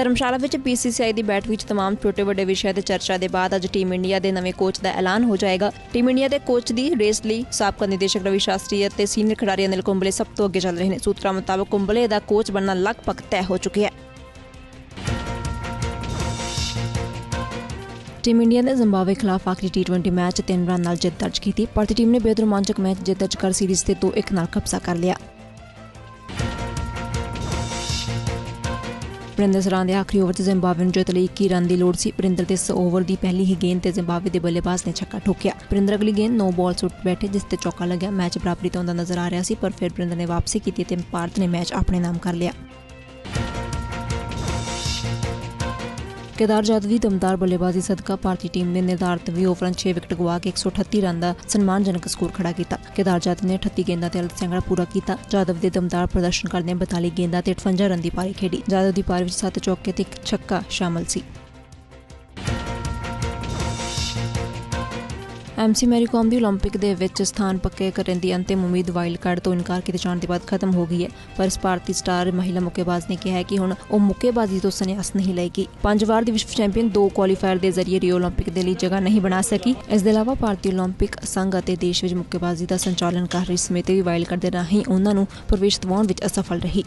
ਧਰਮਸ਼ਾਲਾ ਵਿੱਚ BCCI ਦੀ ਬੈਠਕ ਵਿੱਚ तमाम ਛੋਟੇ ਵੱਡੇ ਵਿਸ਼ਿਆਂ ਤੇ ਚਰਚਾ ਦੇ ਬਾਅਦ ਅੱਜ ਟੀਮ ਇੰਡੀਆ ਦੇ ਨਵੇਂ ਕੋਚ ਦਾ ਐਲਾਨ ਹੋ ਜਾਏਗਾ ਟੀਮ ਇੰਡੀਆ ਦੇ ਕੋਚ ਦੀ ਰੇਸ ਲਈ ਸਾਬਕਾ ਨਿਦੇਸ਼ਕ ਰਵੀ ਸ਼ਾਸਤਰੀ ਅਤੇ ਸੀਨੀਅਰ ਖਿਡਾਰੀ ਅਨਿਲ ਕੁੰਬਲੇ ਸਭ ਤੋਂ ਅੱਗੇ ਚੱਲ ਰਹੇ ਨੇ ਸੂਤਰਾਂ ਮੁਤਾਬਕ ਕੁੰਬਲੇ ਦਾ ਕੋਚ ਬਣਨਾ ਲਗਭਗ ਤੈਅ ਹੋ ਚੁੱਕਿਆ ਹੈ ਟੀਮ ਇੰਡੀਆ ਨੇ ਜ਼ਿੰਬਾਬਵੇ ਖਿਲਾਫ ਆਖਰੀ T20 ਮੈਚ 3 ਰਨ ਨਾਲ ਜਿੱਤ ਦਰਜ ਕੀਤੀ ਭਾਰਤੀ ਟੀਮ ਨੇ ਬੇਹੱਦ ਰੋਮਾਂਚਕ ਮੈਚ ਜਿੱਤ ਦਰਜ ਕਰ ਸੀਰੀਜ਼ ਤੇ 2-1 ਨਾਲ ਕਬਜ਼ਾ ਕਰ ਲਿਆ ਵਰਿੰਦਰ ਸਰਾਂ ਦੇ ਆਖਰੀ ਓਵਰ 'ਚ ਜ਼ਿੰਬਾਬਵੇ ਨੂੰ ਜਿੱਤ ਲਈ 21 ਰਨ ਦੀ ਲੋੜ ਸੀ। ਵਰਿੰਦਰ ਦੇ ਇਸ ਓਵਰ ਦੀ ਪਹਿਲੀ ਹੀ ਗੇਂਦ ਤੇ ਜ਼ਿੰਬਾਬਵੇ ਦੇ ਬੱਲੇਬਾਜ਼ ਨੇ ਛੱਕਾ ਠੋਕਿਆ। ਵਰਿੰਦਰ ਅਗਲੀ ਗੇਂਦ ਨੋ ਬਾਲ ਸੁੱਟ ਬੈਠੇ, ਜਿਸ ਤੇ ਚੌਕਾ ਲੱਗਿਆ। ਮੈਚ ਬਰਾਬਰੀ ਤੋਂ ਹੁੰਦਾ ਨਜ਼ਰ ਆ ਰਿਹਾ ਸੀ, ਪਰ ਫਿਰ ਵਰਿੰਦਰ ਨੇ ਵਾਪਸੀ ਕੀਤੀ ਤੇ ਭਾਰਤ ਨੇ ਮੈਚ ਆਪਣੇ ਨਾਮ ਕਰ ਲਿਆ। ਕੇਦਾਰ ਜਾਦਵ ਦੀ ਦਮਦਾਰ ਬੱਲੇਬਾਜ਼ੀ ਸਦਕਾ ਭਾਰਤੀ ਟੀਮ ਨੇ ਨਿਰਧਾਰਤ 20 ਓਵਰਾਂ 'ਚ 6 ਵਿਕਟ ਗਵਾ ਕੇ 138 ਰਨ ਦਾ ਸਨਮਾਨਜਨਕ ਸਕੋਰ ਖੜਾ ਕੀਤਾ। ਕੇਦਾਰ ਜਾਦਵ ਨੇ 38 ਗੇਂਦਾਂ ਤੇ ਅਰਧ ਸੈਂਕੜਾ ਪੂਰਾ ਕੀਤਾ। ਜਾਦਵ ਦੇ ਦਮਦਾਰ ਪ੍ਰਦਰਸ਼ਨ ਕਰਦਿਆਂ 42 ਗੇਂਦਾਂ ਤੇ 58 ਰਨ ਦੀ ਪਾਰੀ ਖੇਡੀ। ਜਾਦਵ ਦੀ ਪਾਰੀ ਵਿੱਚ 7 ਚੌਕੇ ਤੇ ਇੱਕ ਛੱਕਾ ਸ਼ਾਮਲ ਸੀ। ਐਮਸੀ ਮੈਰੀਕਾਮ ਦੀ 올림픽 ਦੇ ਵਿੱਚ ਸਥਾਨ ਪੱਕੇ ਕਰਨ ਦੀ ਅੰਤਿਮ ਉਮੀਦ ਵਾਈਲਡ ਕਾਰਡ ਤੋਂ ਇਨਕਾਰ ਕੀਤੇ ਜਾਣ ਦੇ ਬਾਅਦ ਖਤਮ ਹੋ ਗਈ ਹੈ ਪਰ ਇਸ ਭਾਰਤੀ ਸਟਾਰ ਮਹਿਲਾ ਮੁੱਕੇਬਾਜ਼ ਨੇ ਕਿਹਾ ਹੈ ਕਿ ਹੁਣ ਉਹ ਮੁੱਕੇਬਾਜ਼ੀ ਤੋਂ ਸੰਨਿਆਸ ਨਹੀਂ ਲਏਗੀ ਪੰਜ ਵਾਰ ਦੀ ਵਿਸ਼ਵ ਚੈਂਪੀਅਨ ਦੋ ਕੁਆਲੀਫਾਇਰ ਦੇ ਜ਼ਰੀਏ ਰੀਓ 올림픽 ਦੇ ਲਈ ਜਗ੍ਹਾ ਨਹੀਂ ਬਣਾ ਸਕੀ ਇਸ ਦੇ ਇਲਾਵਾ ਭਾਰਤੀ 올림픽 ਸੰਘ ਅਤੇ ਦੇਸ਼ ਵਿੱਚ ਮੁੱਕੇਬਾਜ਼ੀ ਦਾ ਸੰਚਾਲਨ ਕਰ ਰਹੀ ਸਮਿਤੀ ਵੀ ਵਾਈਲਡ ਕਾਰਡ ਦੇ ਰਾਹੀਂ ਉਹਨਾਂ ਨੂੰ ਪ੍ਰਵੇਸ਼ ਦਿਵਾਉਣ ਵਿੱਚ ਅਸਫਲ ਰਹੀ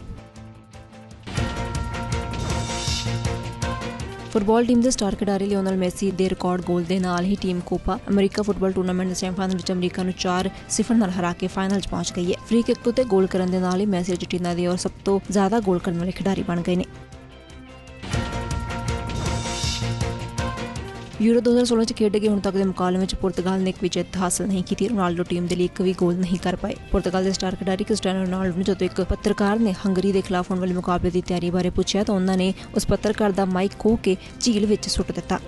ਫੁੱਟਬਾਲ ਟੀਮ ਦੇ ਸਟਾਰ ਖਿਡਾਰੀ ਲਿਓਨਲ ਮੈਸੀ ਦੇ ਰਿਕਾਰਡ ਗੋਲ ਦੇ ਨਾਲ ਹੀ team Copa America football tournament ਦੇ ਸੈਮੀਫਾਈਨਲ ਵਿੱਚ ਅਮਰੀਕਾ ਨੂੰ 4-0 ਨਾਲ ਹਰਾ ਕੇ ਫਾਈਨਲ 'ਚ ਪਹੁੰਚ ਗਈ ਹੈ। ਫ੍ਰੀ ਕਿਕ ਤੋਂ ਗੋਲ ਕਰਨ ਦੇ ਨਾਲ ਹੀ ਮੈਸੀ ਅਰਜਨਟੀਨਾ ਦੇ ਔਰ ਸਭ ਤੋਂ ਜ਼ਿਆਦਾ ਗੋਲ ਕਰਨ ਵਾਲੇ ਖਿਡਾਰੀ ਬਣ ਗਏ ਨੇ। ਯੂਰੋ 2016 ਚ ਖੇਡੇ ਗਏ ਹੁਣ ਤੱਕ ਦੇ ਮੁਕਾਬਲੇ ਵਿੱਚ ਪੁਰਤਗਾਲ ਨੇ ਇੱਕ ਵੀ ਜਿੱਤ ਹਾਸਲ ਨਹੀਂ ਕੀਤੀ। ਰੋਨਾਲਡੋ ਟੀਮ ਦੇ ਲਈ ਇੱਕ ਵੀ ਗੋਲ ਨਹੀਂ ਕਰ ਪਾਏ। ਪੁਰਤਗਾਲ ਦੇ ਸਟਾਰ ਖਿਡਾਰੀ ਕ੍ਰਿਸਟੀਆਨੋ ਰੋਨਾਲਡੋ ਨੂੰ ਜਦੋਂ ਇੱਕ ਪੱਤਰਕਾਰ ਨੇ ਹੰਗਰੀ ਦੇ ਖਿਲਾਫ ਹੋਣ ਵਾਲੇ ਮੁਕਾਬਲੇ ਦੀ ਤਿਆਰੀ ਬਾਰੇ ਪੁੱਛਿਆ ਤਾਂ ਉਹਨਾਂ ਨੇ ਉਸ ਪੱਤਰਕਾਰ ਦਾ ਮਾਈਕ ਖੋਹ ਕੇ ਝੀਲ ਵਿੱਚ ਸੁੱਟ ਦਿੱਤਾ।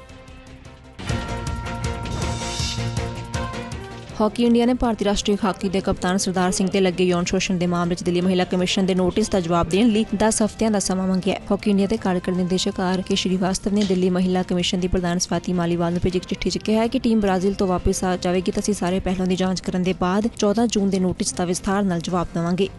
ਹਾਕੀ ਇੰਡੀਆ ਨੇ ਭਾਰਤੀ ਰਾਸ਼ਟਰੀ ਹਾਕੀ ਦੇ ਕਪਤਾਨ ਸਰਦਾਰ ਸਿੰਘ ਤੇ ਲੱਗੇ ਯੌਨ ਸ਼ੋਸ਼ਣ ਦੇ ਮਾਮਲੇ 'ਚ ਦਿੱਲੀ ਮਹਿਲਾ ਕਮਿਸ਼ਨ ਦੇ ਨੋਟਿਸ ਦਾ ਜਵਾਬ ਦੇਣ ਲਈ 10 ਹਫ਼ਤਿਆਂ ਦਾ ਸਮਾਂ ਮੰਗਿਆ ਹਾਕੀ ਇੰਡੀਆ ਦੇ ਕਾਰਜਕਾਰੀ ਨਿਰਦੇਸ਼ਕ ਆਰ ਕੇ ਸ਼੍ਰੀਵਾਸਤਵ ਨੇ ਦਿੱਲੀ ਮਹਿਲਾ ਕਮਿਸ਼ਨ ਦੀ ਪ੍ਰਧਾਨ ਸਵਾਤੀ ਮਾਲੀਵਾਲ ਨੂੰ ਭੇਜੀ ਇੱਕ ਚਿੱਠੀ 'ਚ ਕਿਹਾ ਹੈ ਕਿ ਟੀਮ ਬ੍ਰਾਜ਼ੀਲ ਤੋਂ ਵਾਪਸ ਆ ਜਾਵੇਗੀ ਤਾਂ ਅਸੀਂ ਸਾਰੇ ਪਹਿਲਾਂ ਦੀ ਜਾਂਚ ਕਰਨ ਦੇ ਬਾਅਦ 14 ਜੂਨ ਦੇ ਨੋਟਿਸ ਦਾ ਵਿਸਥਾਰ ਨਾਲ ਜਵਾਬ ਦੇਵਾਂਗੇ।